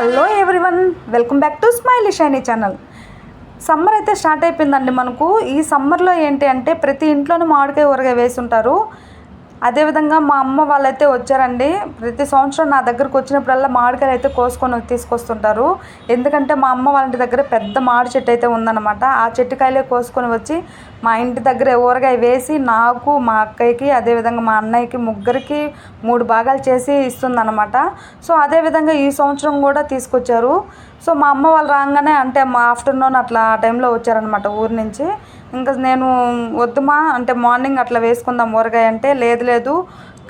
Hello everyone welcome back to smiley shiny channel. Summer అయితే start అయిపోయిందండి మనకు. ఈ సమ్మర్లో ఏంటి అంటే ప్రతి ఇంట్లోనూ మామిడికాయ ఊరగాయ వేసి ఉంటారు అదేవిధంగా మా అమ్మ వాళ్ళైతే వచ్చారండి. ప్రతి సంవత్సరం నా దగ్గరకు వచ్చినప్పుడల్లా మామిడికాయలు అయితే కోసుకొని తీసుకొస్తుంటారు. ఎందుకంటే మా అమ్మ వాళ్ళ ఇంటి దగ్గర పెద్ద మామిడి చెట్టు అయితే ఉందన్నమాట. ఆ చెట్టుకాయలే కోసుకొని వచ్చి మా ఇంటి దగ్గర ఊరగాయ వేసి నాకు మా అక్కయ్యకి అదేవిధంగా మా అన్నయ్యకి ముగ్గురికి మూడు భాగాలు చేసి ఇస్తుందన్నమాట. సో అదేవిధంగా ఈ సంవత్సరం కూడా తీసుకొచ్చారు. సో మా అమ్మ వాళ్ళు రాగానే అంటే మా ఆఫ్టర్నూన్ అట్లా ఆ టైంలో వచ్చారనమాట ఊరి నుంచి. ఇంకా నేను వద్దుమా అంటే మార్నింగ్ అట్లా వేసుకుందాం ఊరగాయ అంటే లేదు లేదు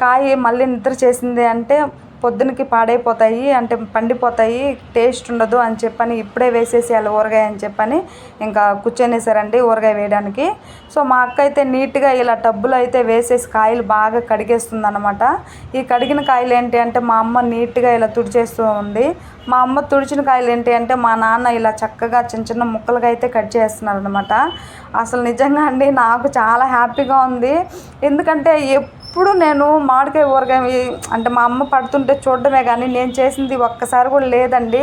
కాయ మళ్ళీ నిద్ర చేసింది అంటే పొద్దునకి పాడైపోతాయి అంటే పండిపోతాయి టేస్ట్ ఉండదు అని చెప్పని ఇప్పుడే వేసేసేయాలి ఊరగాయ అని చెప్పని ఇంకా కూర్చొనేసారండి ఊరగాయ వేయడానికి. సో మా అక్క అయితే నీట్గా ఇలా టబ్బులు అయితే వేసేసి కాయలు బాగా కడిగేస్తుంది అనమాట ఈ కడిగిన కాయలు ఏంటి అంటే మా అమ్మ నీట్గా ఇలా తుడిచేస్తూ ఉంది. మా అమ్మ తుడిచిన కాయలు ఏంటి అంటే మా నాన్న ఇలా చక్కగా చిన్న చిన్న ముక్కలుగా అయితే కట్ చేస్తున్నారు అనమాట అసలు నిజంగా అండి నాకు చాలా హ్యాపీగా ఉంది. ఎందుకంటే ఎప్పుడు నేను మామిడికాయ ఊరగాయ అంటే మా అమ్మ పడుతుంటే చూడడమే కానీ నేను చేసింది ఒక్కసారి కూడా లేదండి.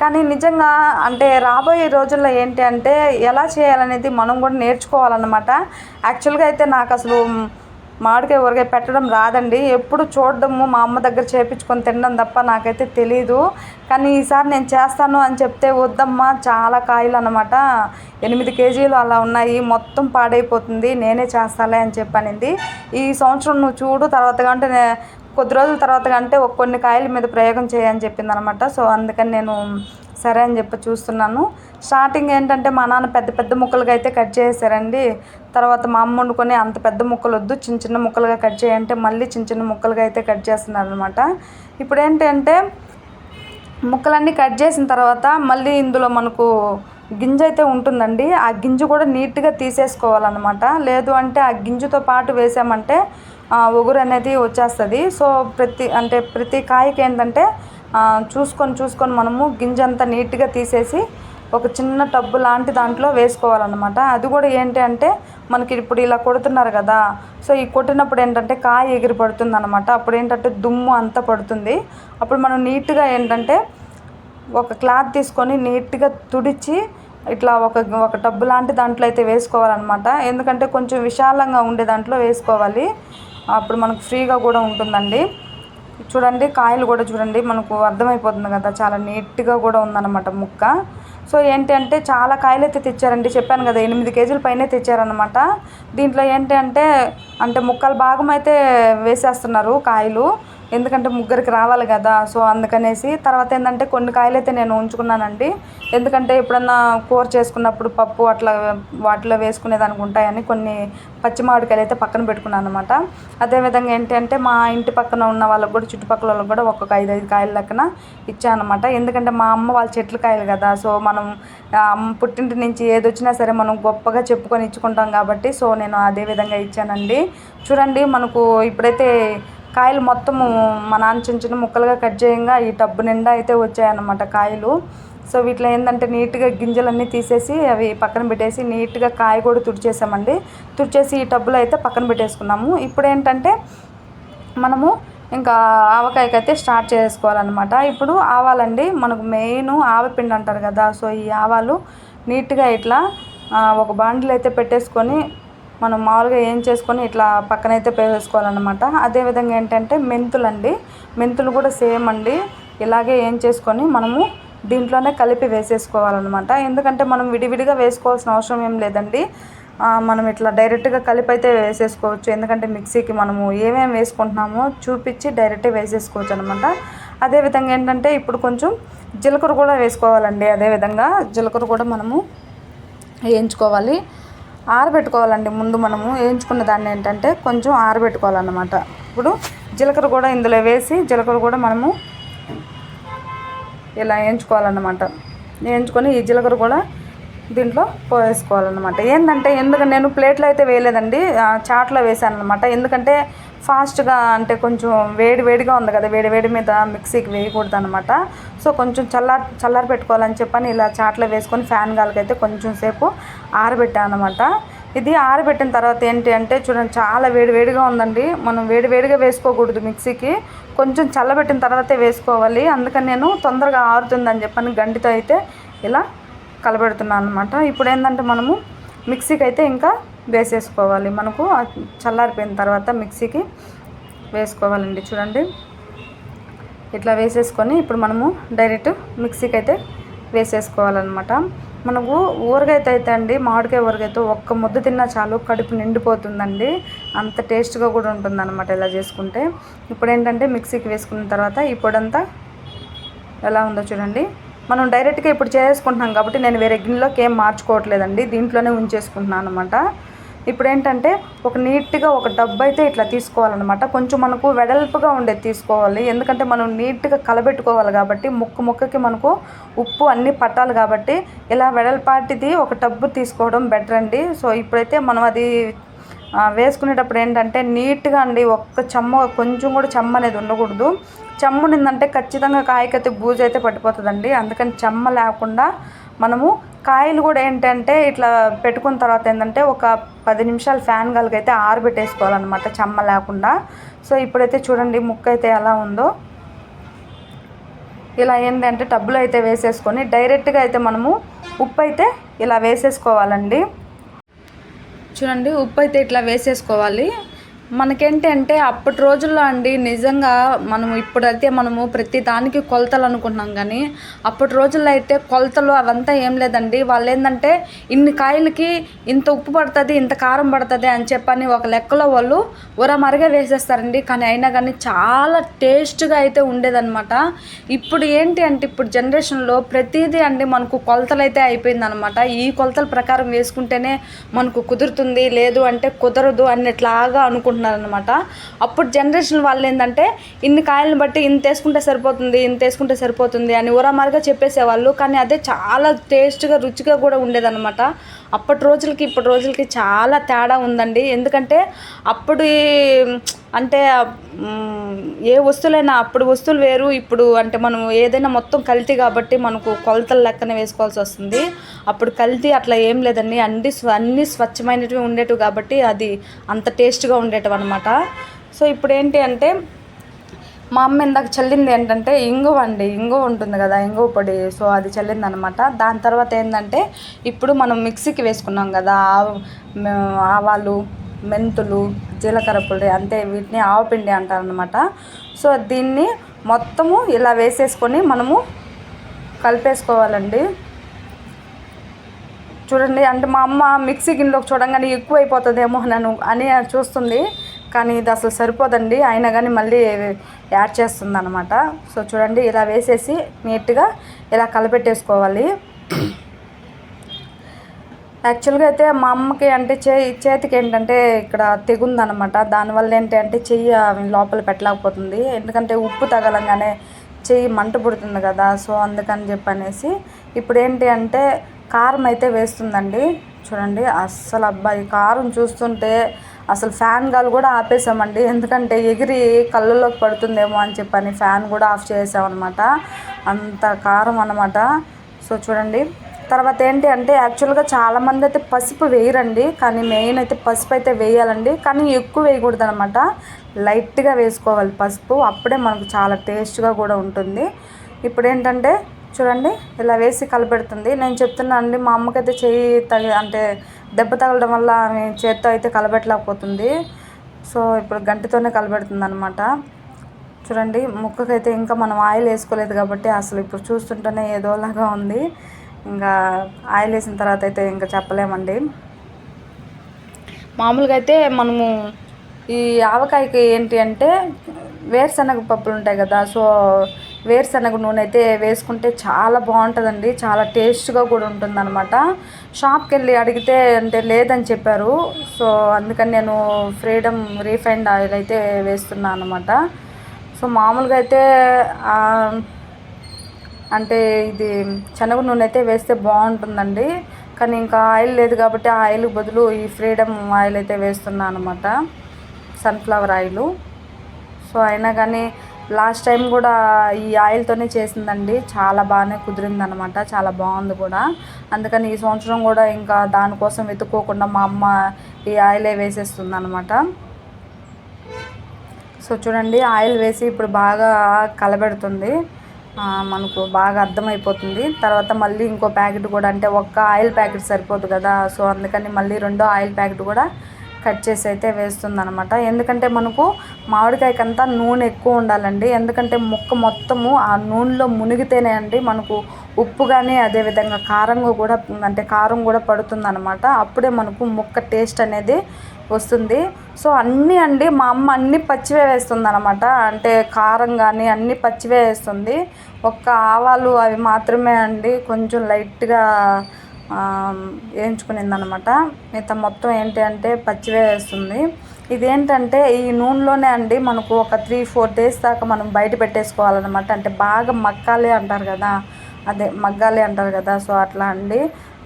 కానీ నిజంగా అంటే రాబోయే రోజుల్లో ఏంటి అంటే ఎలా చేయాలనేది మనం కూడా నేర్చుకోవాలన్నమాట. యాక్చువల్గా అయితే నాకు అసలు మామిడికాయ ఊరగాయ పెట్టడం రాదండి. ఎప్పుడు చూడడము మా అమ్మ దగ్గర చేపించుకొని తినడం తప్ప నాకైతే తెలీదు. కానీ ఈసారి నేను చేస్తాను అని చెప్తే వద్దమ్మా చాలా కాయలు అనమాట ఎనిమిది కేజీలు అలా ఉన్నాయి మొత్తం పాడైపోతుంది నేనే చేస్తాలే అని చెప్పనింది. ఈ సంవత్సరం నువ్వు చూడు తర్వాత కంటే కొద్ది రోజుల తర్వాత కంటే ఒక కొన్ని కాయల మీద ప్రయోగం చేయని చెప్పింది అనమాట సో అందుకని నేను సరే అని చెప్పి చూస్తున్నాను. స్టార్టింగ్ ఏంటంటే మా నాన్న పెద్ద పెద్ద ముక్కలుగా అయితే కట్ చేసారండి తర్వాత మా అమ్మ వండుకొని అంత పెద్ద ముక్కలు వద్దు చిన్న చిన్న ముక్కలుగా కట్ చేయంటే మళ్ళీ చిన్న చిన్న ముక్కలుగా అయితే కట్ చేస్తున్నారు అనమాట ఇప్పుడు ఏంటంటే ముక్కలన్నీ కట్ చేసిన తర్వాత మళ్ళీ ఇందులో మనకు గింజ అయితే ఉంటుందండి. ఆ గింజ కూడా నీట్గా తీసేసుకోవాలన్నమాట. లేదు అంటే ఆ గింజతో పాటు వేసామంటే ఒగురు అనేది వచ్చేస్తుంది. సో ప్రతి అంటే ప్రతి కాయకి ఏంటంటే చూసుకొని చూసుకొని మనము గింజ అంతా నీట్గా తీసేసి ఒక చిన్న టబ్బు లాంటి దాంట్లో వేసుకోవాలన్నమాట. అది కూడా ఏంటి అంటే మనకి ఇప్పుడు ఇలా కొడుతున్నారు కదా సో ఈ కొట్టినప్పుడు ఏంటంటే కాయ ఎగిరి పడుతుంది అనమాట అప్పుడు ఏంటంటే దుమ్ము అంతా పడుతుంది. అప్పుడు మనం నీట్గా ఏంటంటే ఒక క్లాత్ తీసుకొని నీట్గా తుడిచి ఇట్లా ఒక ఒక టబ్బు లాంటి దాంట్లో అయితే వేసుకోవాలన్నమాట. ఎందుకంటే కొంచెం విశాలంగా ఉండే దాంట్లో వేసుకోవాలి. అప్పుడు మనకు ఫ్రీగా కూడా ఉంటుందండి. చూడండి కాయలు కూడా చూడండి మనకు అర్థమైపోతుంది కదా చాలా నీట్గా కూడా ఉందన్నమాట ముక్క. సో ఏంటి అంటే చాలా కాయలు అయితే తెచ్చారండి చెప్పాను కదా ఎనిమిది కేజీల పైనే తెచ్చారనమాట దీంట్లో ఏంటి అంటే అంటే ముక్కలు భాగం అయితే వేసేస్తున్నారు కాయలు. ఎందుకంటే ముగ్గురికి రావాలి కదా సో అందుకనేసి తర్వాత ఏంటంటే కొన్ని కాయలు అయితే నేను ఉంచుకున్నానండి. ఎందుకంటే ఎప్పుడన్నా కూర చేసుకున్నప్పుడు పప్పు అట్లా వాటిలో వేసుకునేదానికి ఉంటాయని కొన్ని పచ్చి మామిడికాయలు అయితే పక్కన పెట్టుకున్నాను అనమాట అదేవిధంగా ఏంటంటే మా ఇంటి పక్కన ఉన్న వాళ్ళకి కూడా చుట్టుపక్కల వాళ్ళకి కూడా ఒక్కొక్క ఐదు ఐదు కాయల లెక్కన ఇచ్చానమాట ఎందుకంటే మా అమ్మ వాళ్ళ చెట్లు కాయలు కదా సో మనం పుట్టింటి నుంచి ఏది వచ్చినా సరే మనం గొప్పగా చెప్పుకొని ఇచ్చుకుంటాం కాబట్టి సో నేను అదే విధంగా ఇచ్చానండి. చూడండి మనకు ఇప్పుడైతే కాయలు మొత్తము మా నాన్న చిన్న చిన్న ముక్కలుగా కట్ చేయంగా ఈ టబ్బు నిండా అయితే వచ్చాయన్నమాట కాయలు. సో వీటిలో ఏంటంటే నీట్గా గింజలన్నీ తీసేసి అవి పక్కన పెట్టేసి నీట్గా కాయ కూడా తుడిచేసామండి. తుడిచేసి ఈ టబ్బులో అయితే పక్కన పెట్టేసుకున్నాము. ఇప్పుడు ఏంటంటే మనము ఇంకా ఆవకాయకి అయితే స్టార్ట్ చేసుకోవాలన్నమాట. ఇప్పుడు ఆవాలండి మనకు మెయిన్ ఆవపిండి అంటారు కదా సో ఈ ఆవాలు నీట్గా ఇట్లా ఒక బాండిల్ అయితే పెట్టేసుకొని మనం మామూలుగా ఏం చేసుకొని ఇట్లా పక్కనైతే పేసేసుకోవాలన్నమాట. అదేవిధంగా ఏంటంటే మెంతులు అండి మెంతులు కూడా సేమ్ అండి. ఇలాగే ఏం చేసుకొని మనము దీంట్లోనే కలిపి వేసేసుకోవాలన్నమాట. ఎందుకంటే మనం విడివిడిగా వేసుకోవాల్సిన అవసరం ఏం లేదండి. మనం ఇట్లా డైరెక్ట్గా కలిపి అయితే వేసేసుకోవచ్చు. ఎందుకంటే మిక్సీకి మనము ఏమేమి వేసుకుంటున్నామో చూపించి డైరెక్ట్గా వేసేసుకోవచ్చు అనమాట అదేవిధంగా ఏంటంటే ఇప్పుడు కొంచెం జీలకర్ర కూడా వేసుకోవాలండి. అదేవిధంగా జీలకర్ర కూడా మనము వేయించుకోవాలి. ఆరబెట్టుకోవాలండి. ముందు మనము వేయించుకున్న దాన్ని ఏంటంటే కొంచెం ఆరబెట్టుకోవాలన్నమాట. ఇప్పుడు జీలకర్ర కూడా ఇందులో వేసి జీలకర్ర కూడా మనము ఇలా వేయించుకోవాలన్నమాట. వేయించుకొని ఈ జీలకర్ర కూడా దీంట్లో పోసేసుకోవాలన్నమాట. ఏంటంటే ఎందుకంటే నేను ప్లేట్లో అయితే వేయలేదండి చాట్లో వేసాను అనమాట ఎందుకంటే ఫాస్ట్గా అంటే కొంచెం వేడి వేడిగా ఉంది కదా వేడి వేడి మీద మిక్సీకి వేయకూడదు అనమాట సో కొంచెం చల్లార్ చల్లారి పెట్టుకోవాలని చెప్పని ఇలా చాట్లో వేసుకొని ఫ్యాన్ గాలికైతే కొంచెం సేపు ఆరబెట్టాను అనమాట ఇది ఆరబెట్టిన తర్వాత ఏంటి అంటే చూడండి చాలా వేడి వేడిగా ఉందండి. మనం వేడి వేడిగా వేసుకోకూడదు మిక్సీకి. కొంచెం చల్లబెట్టిన తర్వాతే వేసుకోవాలి. అందుకని నేను తొందరగా ఆరుతుందని చెప్పని గంటితో అయితే ఇలా కలబెడుతున్నాను అనమాట ఇప్పుడు ఏంటంటే మనము మిక్సీకి అయితే ఇంకా వేసేసుకోవాలి. మనకు చల్లారిపోయిన తర్వాత మిక్సీకి వేసుకోవాలండి. చూడండి. ఇట్లా వేసేసుకొని ఇప్పుడు మనము డైరెక్ట్ మిక్సీకి అయితే వేసేసుకోవాలన్నమాట. మనకు ఊరగైతే అయితే అండి మామిడికాయ ఊరగాయతో ఒక్క ముద్ద తిన్నా చాలు కడుపు నిండిపోతుందండి. అంత టేస్ట్గా కూడా ఉంటుందన్నమాట ఇలా చేసుకుంటే. ఇప్పుడు ఏంటంటే మిక్సీకి వేసుకున్న తర్వాత ఈ పొడంతా ఎలా ఉందో చూడండి. మనం డైరెక్ట్గా ఇప్పుడు చేసుకుంటున్నాం కాబట్టి నేను వేరే గిన్నెలోకి ఏం మార్చుకోవట్లేదండి. దీంట్లోనే ఉంచేసుకుంటున్నాను అనమాట ఇప్పుడు ఏంటంటే ఒక నీట్గా ఒక డబ్బు అయితే ఇట్లా తీసుకోవాలన్నమాట. కొంచెం మనకు వెడల్పుగా ఉండేది తీసుకోవాలి. ఎందుకంటే మనం నీట్గా కలబెట్టుకోవాలి కాబట్టి ముక్కు ముక్కకి మనకు ఉప్పు అన్నీ పట్టాలి కాబట్టి ఇలా వెడల్పాటిది ఒక టబ్బు తీసుకోవడం బెటర్ అండి. సో ఇప్పుడైతే మనం అది వేసుకునేటప్పుడు ఏంటంటే నీట్గా అండి ఒక్క చెమ్మ కొంచెం కూడా చెమ్మ అనేది ఉండకూడదు. చెమ్మ ఖచ్చితంగా కాయకైతే బూజు అయితే పట్టిపోతుందండి. అందుకని చెమ్మ లేకుండా మనము కాయలు కూడా ఏంటంటే ఇట్లా పెట్టుకున్న తర్వాత ఏంటంటే ఒక పది నిమిషాలు ఫ్యాన్ అయితే ఆరబెట్టేసుకోవాలన్నమాట చెమ్మ లేకుండా. సో ఇప్పుడైతే చూడండి ముక్క అయితే ఎలా ఉందో. ఇలా ఏంటంటే టబ్బులు అయితే వేసేసుకొని డైరెక్ట్గా అయితే మనము ఉప్పు అయితే ఇలా వేసేసుకోవాలండి. చూడండి ఉప్పు అయితే ఇట్లా వేసేసుకోవాలి. మనకేంటి అంటే అప్పటి రోజుల్లో అండి నిజంగా మనం ఇప్పుడైతే మనము ప్రతి దానికి కొలతలు అనుకుంటున్నాం కానీ అప్పటి రోజుల్లో అయితే కొలతలు అవంతా ఏం లేదండి. వాళ్ళు ఏంటంటే ఇన్ని కాయలకి ఇంత ఉప్పు పడుతుంది ఇంత కారం పడుతుంది అని చెప్పని ఒక లెక్కలో వాళ్ళు ఉరమరగా వేసేస్తారండి. కానీ అయినా కానీ చాలా టేస్ట్గా అయితే ఉండేదన్నమాట. ఇప్పుడు ఏంటి అంటే ఇప్పుడు జనరేషన్లో ప్రతిదీ అండి మనకు కొలతలు అయితే అయిపోయిందనమాట ఈ కొలతల ప్రకారం వేసుకుంటేనే మనకు కుదురుతుంది లేదు అంటే కుదరదు అన్నట్లాగా అనుకుంటున్నాం. అనుకుంటున్నారనమాట అప్పుడు జనరేషన్ వాళ్ళు ఏంటంటే ఇన్ని కాయలను బట్టి ఇంత వేసుకుంటే సరిపోతుంది ఇంత వేసుకుంటే సరిపోతుంది అని ఊరమారిగా చెప్పేసేవాళ్ళు. కానీ అదే చాలా టేస్ట్గా రుచిగా కూడా ఉండేదన్నమాట. అప్పటి రోజులకి ఇప్పటి రోజులకి చాలా తేడా ఉందండి. ఎందుకంటే అప్పుడు అంటే ఏ వస్తువులైనా అప్పుడు వస్తువులు వేరు ఇప్పుడు అంటే మనం ఏదైనా మొత్తం కల్తీ కాబట్టి మనకు కొలతల లెక్కన వేసుకోవాల్సి వస్తుంది. అప్పుడు కల్తీ అట్లా ఏం లేదండి. అన్ని అన్ని స్వచ్ఛమైనవి ఉండేటివి కాబట్టి అది అంత టేస్ట్గా ఉండేటివి అనమాట సో ఇప్పుడు ఏంటి అంటే మా అమ్మ ఇందాక చల్లింది ఏంటంటే ఇంగువ అండి ఇంగువ ఉంటుంది కదా ఇంగువ పొడి సో అది చల్లింది అనమాట దాని తర్వాత ఏంటంటే ఇప్పుడు మనం మిక్సీకి వేసుకున్నాం కదా ఆవాలు మెంతులు జీలకర్ర పొడి అంటే వీటిని ఆవపిండి అంటారనమాట. సో దీన్ని మొత్తము ఇలా వేసేసుకొని మనము కలిపేసుకోవాలండి. చూడండి అంటే మా అమ్మ మిక్సీ గిన్నెలోకి చూడంగానే ఎక్కువ అయిపోతుందేమో నన్ను అని చూస్తుంది. కానీ ఇది అసలు సరిపోదండి. అయినా కానీ మళ్ళీ యాడ్ చేస్తుంది అనమాట సో చూడండి ఇలా వేసేసి నీట్గా ఇలా కలపెట్టేసుకోవాలి. యాక్చువల్గా అయితే మా అమ్మకి అంటే చే చేతికి ఏంటంటే ఇక్కడ తెగుందనమాట దానివల్ల ఏంటి అంటే చెయ్యి లోపల పెట్టలేకపోతుంది. ఎందుకంటే ఉప్పు తగలంగానే చెయ్యి మంట పుడుతుంది కదా. సో అందుకని చెప్పనేసి ఇప్పుడు ఏంటి అంటే కారం అయితే వేస్తుందండి. చూడండి అస్సలు అబ్బాయి కారం చూస్తుంటే అసలు ఫ్యాన్ గాలు కూడా ఆపేసామండి. ఎందుకంటే ఎగిరి కళ్ళలోకి పడుతుందేమో అని చెప్పని ఫ్యాన్ కూడా ఆఫ్ చేసామన్నమాట. అంత కారం అనమాట సో చూడండి. తర్వాత ఏంటి అంటే యాక్చువల్గా చాలామంది అయితే పసుపు వేయరండి. కానీ మెయిన్ అయితే పసుపు అయితే వేయాలండి. కానీ ఎక్కువ వేయకూడదు అనమాట లైట్గా వేసుకోవాలి పసుపు. అప్పుడే మనకు చాలా టేస్ట్గా కూడా ఉంటుంది. ఇప్పుడు ఏంటంటే చూడండి ఇలా వేసి కలపెడుతుంది. నేను చెప్తున్నా అండి మా అమ్మకైతే చేయి తగి అంటే దెబ్బ తగలడం వల్ల ఆమె చేత్తో అయితే కలబెట్టలేకపోతుంది. సో ఇప్పుడు గంటితోనే కలబెడుతుంది అనమాట చూడండి ముక్కకైతే ఇంకా మనం ఆయిల్ వేసుకోలేదు కాబట్టి అసలు ఇప్పుడు చూస్తుంటేనే ఏదోలాగా ఉంది. ఇంకా ఆయిల్ వేసిన తర్వాత అయితే ఇంకా చెప్పలేమండి. మామూలుగా అయితే మనము ఈ ఆవకాయకి ఏంటి అంటే వేరుశనగ పప్పులు ఉంటాయి కదా సో వేరుశనగ నూనె అయితే వేసుకుంటే చాలా బాగుంటుందండి చాలా టేస్ట్గా కూడా ఉంటుందన్నమాట. షాప్కి వెళ్ళి అడిగితే అంటే లేదని చెప్పారు సో అందుకని నేను ఫ్రీడమ్ రీఫైండ్ ఆయిల్ అయితే వేస్తున్నాను అనమాట సో మామూలుగా అయితే అంటే ఇది శనగ నూనె అయితే వేస్తే బాగుంటుందండి కానీ ఇంకా ఆయిల్ లేదు కాబట్టి ఆ ఆయిల్ బదులు ఈ ఫ్రీడమ్ ఆయిల్ అయితే వేస్తున్నాను అనమాట సన్ఫ్లవర్ ఆయిల్. సో అయినా కానీ లాస్ట్ టైం కూడా ఈ ఆయిల్తోనే చేసిందండి. చాలా బాగానే కుదిరిందనమాట చాలా బాగుంది కూడా. అందుకని ఈ సంవత్సరం కూడా ఇంకా దానికోసం వెతుక్కోకుండా మా అమ్మ ఈ ఆయిలే వేసేస్తుంది అనమాట సో చూడండి ఆయిల్ వేసి ఇప్పుడు బాగా కలబెడుతుంది. మనకు బాగా అర్థమైపోతుంది. తర్వాత మళ్ళీ ఇంకో ప్యాకెట్ కూడా అంటే ఒక్క ఆయిల్ ప్యాకెట్ సరిపోదు కదా. సో అందుకని మళ్ళీ రెండో ఆయిల్ ప్యాకెట్ కూడా కట్ చేసి అయితే వేస్తుంది అనమాట ఎందుకంటే మనకు మామిడికాయకంతా నూనె ఎక్కువ ఉండాలండి. ఎందుకంటే ముక్క మొత్తము ఆ నూనెలో మునిగితేనే అండి మనకు ఉప్పు కానీ అదేవిధంగా కారంగా కూడా అంటే కారం కూడా పడుతుంది అనమాట అప్పుడే మనకు ముక్క టేస్ట్ అనేది వస్తుంది. సో అన్నీ అండి మా అమ్మ అన్ని పచ్చివే వేస్తుంది అనమాట అంటే కారం కానీ అన్ని పచ్చివే వేస్తుంది. ఒక్క ఆవాలు అవి మాత్రమే అండి. కొంచెం లైట్గా వేయించుకునిందనమాట. మిగతా మొత్తం ఏంటి అంటే పచ్చివే వేస్తుంది. ఇదేంటంటే ఈ నూనెలోనే అండి మనకు ఒక త్రీ ఫోర్ డేస్ దాకా మనం బయట పెట్టేసుకోవాలన్నమాట. అంటే బాగా మక్కాలి అంటారు కదా. అదే మగ్గాలి అంటారు కదా. సో అట్లా అండి.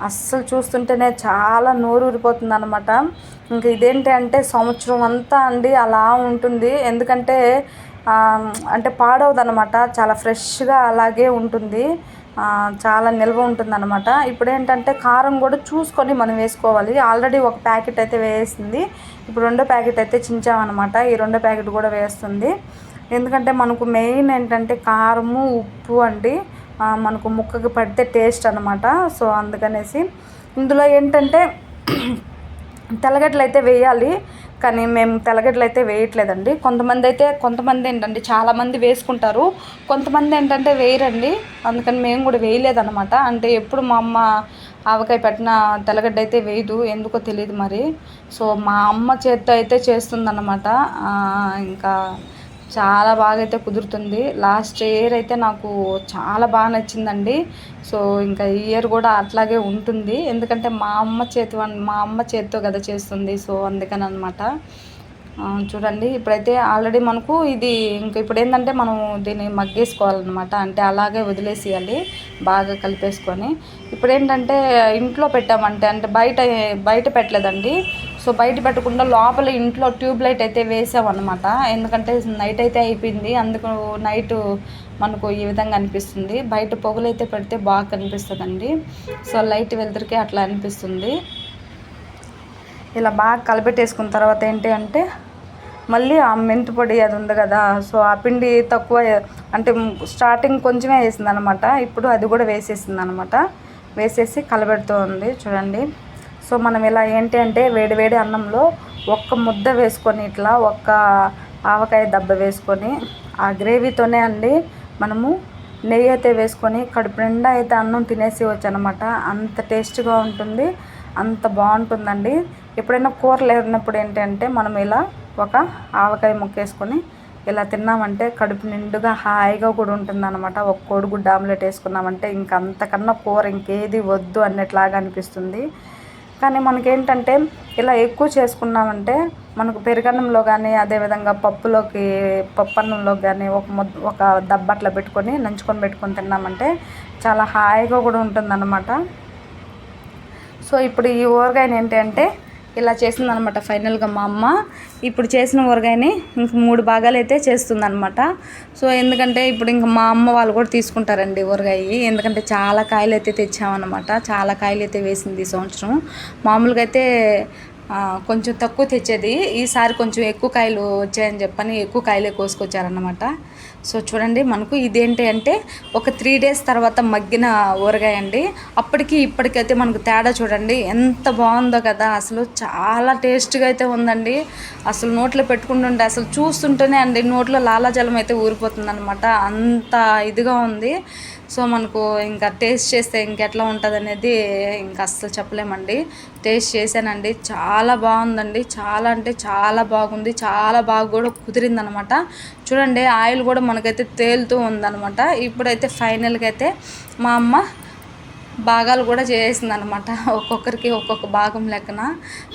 అస్సలు చూస్తుంటేనే చాలా నోరు ఊరిపోతుంది అనమాట ఇంకా ఇదేంటి అంటే సంవత్సరం అంతా అండి అలా ఉంటుంది. ఎందుకంటే అంటే పాడవదు అనమాట చాలా ఫ్రెష్గా అలాగే ఉంటుంది. చాలా నిల్వ ఉంటుందన్నమాట. ఇప్పుడు ఏంటంటే కారం కూడా చూసుకొని మనం వేసుకోవాలి. ఆల్రెడీ ఒక ప్యాకెట్ అయితే వేసింది. ఇప్పుడు రెండో ప్యాకెట్ అయితే చించామన్నమాట. ఈ రెండో ప్యాకెట్ కూడా వేస్తుంది. ఎందుకంటే మనకు మెయిన్ ఏంటంటే కారము ఉప్పు అండి. మనకు ముక్కకి పడితే టేస్ట్ అనమాట సో అందుకనేసి ఇందులో ఏంటంటే తెల్లగడ్డలు అయితే వేయాలి కానీ మేము తెల్లగడ్డలు అయితే వేయట్లేదండి. కొంతమంది అయితే కొంతమంది ఏంటంటే చాలామంది వేసుకుంటారు. కొంతమంది ఏంటంటే వేయరండి. అందుకని మేము కూడా వేయలేదన్నమాట. అంటే ఎప్పుడు మా అమ్మ ఆవకాయ పెట్టిన తెల్లగడ్డ అయితే వేయదు. ఎందుకో తెలియదు మరి. సో మా అమ్మ చేత్తో అయితే చేస్తుందన్నమాట. ఇంకా చాలా బాగా అయితే కుదురుతుంది. లాస్ట్ ఇయర్ అయితే నాకు చాలా బాగా నచ్చిందండి. సో ఇంకా ఈ ఇయర్ కూడా అట్లాగే ఉంటుంది. ఎందుకంటే మా అమ్మ చేతి మా అమ్మ చేతితో కదా చేస్తుంది. సో అందుకని అనమాట చూడండి ఇప్పుడైతే ఆల్రెడీ మనకు ఇది ఇంకా ఇప్పుడు ఏంటంటే మనం దీన్ని మగ్గేసుకోవాలన్నమాట అంటే అలాగే వదిలేసేయాలి బాగా కలిపేసుకొని. ఇప్పుడు ఏంటంటే ఇంట్లో పెట్టామంటే అంటే బయట బయట పెట్టలేదండి. సో బయట పెట్టకుండా లోపల ఇంట్లో ట్యూబ్ లైట్ అయితే వేసామన్నమాట. ఎందుకంటే నైట్ అయితే అయిపోయింది. అందుకు నైట్ మనకు ఈ విధంగా అనిపిస్తుంది. బయట పొగలైతే పెడితే బాగా కనిపిస్తుందండి. సో లైట్ వెళ్తురికి అట్లా అనిపిస్తుంది. ఇలా బాగా కలిపెట్టేసుకున్న తర్వాత ఏంటి అంటే మళ్ళీ ఆ మెంతి పొడి అది ఉంది కదా సో ఆ పిండి తక్కువ అంటే స్టార్టింగ్ కొంచెమే వేసింది అనమాట ఇప్పుడు అది కూడా వేసేసింది అనమాట వేసేసి కలబెడుతూ ఉంది చూడండి. సో మనం ఇలా ఏంటి అంటే వేడి వేడి అన్నంలో ఒక్క ముద్ద వేసుకొని ఇట్లా ఒక్క ఆవకాయ దెబ్బ వేసుకొని ఆ గ్రేవీతోనే అండి మనము నెయ్యి అయితే వేసుకొని కడుపు నిండా అయితే అన్నం తినేసి వచ్చనమాట. అంత టేస్ట్గా ఉంటుంది అంత బాగుంటుందండి. ఎప్పుడైనా కూర లేనప్పుడు ఏంటంటే మనం ఇలా ఒక ఆవకాయ ముక్కేసుకొని ఇలా తిన్నామంటే కడుపు నిండుగా హాయిగా కూడా ఉంటుందన్నమాట. ఒక కోడిగుడ్డ ఆమ్లెట్ వేసుకున్నామంటే ఇంక అంతకన్నా కూర ఇంకేది వద్దు అన్నట్లాగా అనిపిస్తుంది. కానీ మనకేంటంటే ఇలా ఎక్కువ చేసుకున్నామంటే మనకు పెరుగన్నంలో కానీ అదేవిధంగా పప్పులోకి పప్పు అన్నంలోకి కానీ ఒక ముద్ద ఒక దబ్బ అట్లా పెట్టుకొని నంచుకొని పెట్టుకొని తిన్నామంటే చాలా హాయిగా కూడా ఉంటుందన్నమాట. సో ఇప్పుడు ఈ ఊరగాయని ఏంటంటే ఇలా చేసిందనమాట ఫైనల్గా మా అమ్మ. ఇప్పుడు చేసిన ఊరగాయని ఇంక మూడు భాగాలు అయితే చేస్తుందనమాట. సో ఎందుకంటే ఇప్పుడు ఇంక మా అమ్మ వాళ్ళు కూడా తీసుకుంటారండి ఊరగాయ. ఎందుకంటే చాలా కాయలు అయితే తెచ్చామన్నమాట చాలా కాయలు అయితే వేసింది ఈ సంవత్సరం. మామూలుగా అయితే కొంచెం తక్కువ తెచ్చేది. ఈసారి కొంచెం ఎక్కువ కాయలు వచ్చాయని చెప్పని ఎక్కువ కాయలే కోసుకొచ్చారన్నమాట. సో చూడండి మనకు ఇదేంటి అంటే ఒక త్రీ డేస్ తర్వాత మగ్గిన ఊరగాయ అండి అప్పటికి ఇప్పటికైతే మనకు తేడా చూడండి ఎంత బాగుందో కదా. అసలు చాలా టేస్ట్గా అయితే ఉందండి. అసలు నోట్లో పెట్టుకుంటుంటే అసలు చూస్తుంటేనే అండి నోట్లో లాలాజలం అయితే ఊరిపోతుంది అనమాట అంత ఇదిగా ఉంది. సో మనకు ఇంకా టేస్ట్ చేస్తే ఇంకెట్లా ఉంటుంది అనేది ఇంకా అస్సలు చెప్పలేమండి. టేస్ట్ చేశానండి. చాలా బాగుందండి. చాలా అంటే చాలా బాగుంది. చాలా బాగా కూడా కుదిరిందనమాట. చూడండి ఆయిల్ కూడా మనకైతే తేలుతూ ఉందనమాట. ఇప్పుడైతే ఫైనల్గా అయితే మా అమ్మ భాగాలు కూడా చేసేసింది అనమాట ఒక్కొక్కరికి ఒక్కొక్క భాగం లెక్కన.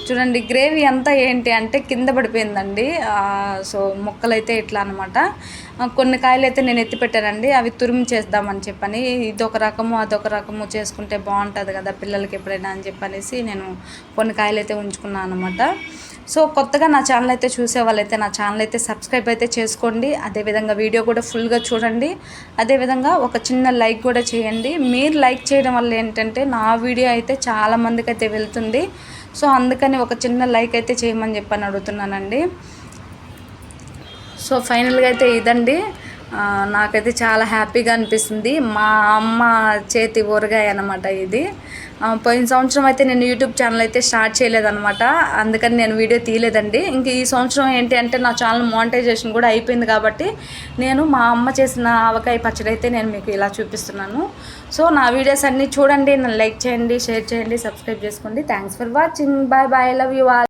చూడండి గ్రేవీ అంతా ఏంటి అంటే కింద పడిపోయిందండి. సో ముక్కలు అయితే ఇట్లా అనమాట కొన్ని కాయలు అయితే నేను ఎత్తి పెట్టానండి. అవి తురిమి చేద్దామని చెప్పని ఇదొక రకము అదొక రకము చేసుకుంటే బాగుంటుంది కదా పిల్లలకి ఎప్పుడైనా అని చెప్పనేసి నేను కొన్ని కాయలు అయితే ఉంచుకున్నాను అనమాట సో కొత్తగా నా ఛానల్ అయితే చూసే వాళ్ళైతే నా ఛానల్ అయితే సబ్స్క్రైబ్ అయితే చేసుకోండి. అదేవిధంగా వీడియో కూడా ఫుల్గా చూడండి. అదేవిధంగా ఒక చిన్న లైక్ కూడా చేయండి. మీరు లైక్ చేయడం వల్ల ఏంటంటే నా వీడియో అయితే చాలామందికి అయితే వెళ్తుంది. సో అందుకని ఒక చిన్న లైక్ అయితే చేయమని చెప్పని అడుగుతున్నానండి. సో ఫైనల్గా అయితే ఇదండి. నాకైతే చాలా హ్యాపీగా అనిపిస్తుంది. మా అమ్మ చేతి ఊరగాయ అనమాట ఇది. పోయిన సంవత్సరం అయితే నేను యూట్యూబ్ ఛానల్ అయితే స్టార్ట్ చేయలేదన్నమాట. అందుకని నేను వీడియో తీయలేదండి. ఇంక ఈ సంవత్సరం ఏంటి అంటే నా ఛానల్ మానిటైజేషన్ కూడా అయిపోయింది కాబట్టి నేను మా అమ్మ చేసిన ఆవకాయ పచ్చడి అయితే నేను మీకు ఇలా చూపిస్తున్నాను. సో నా వీడియోస్ అన్నీ చూడండి. నన్ను లైక్ చేయండి షేర్ చేయండి సబ్స్క్రైబ్ చేసుకోండి. Thanks for watching bye bye love you all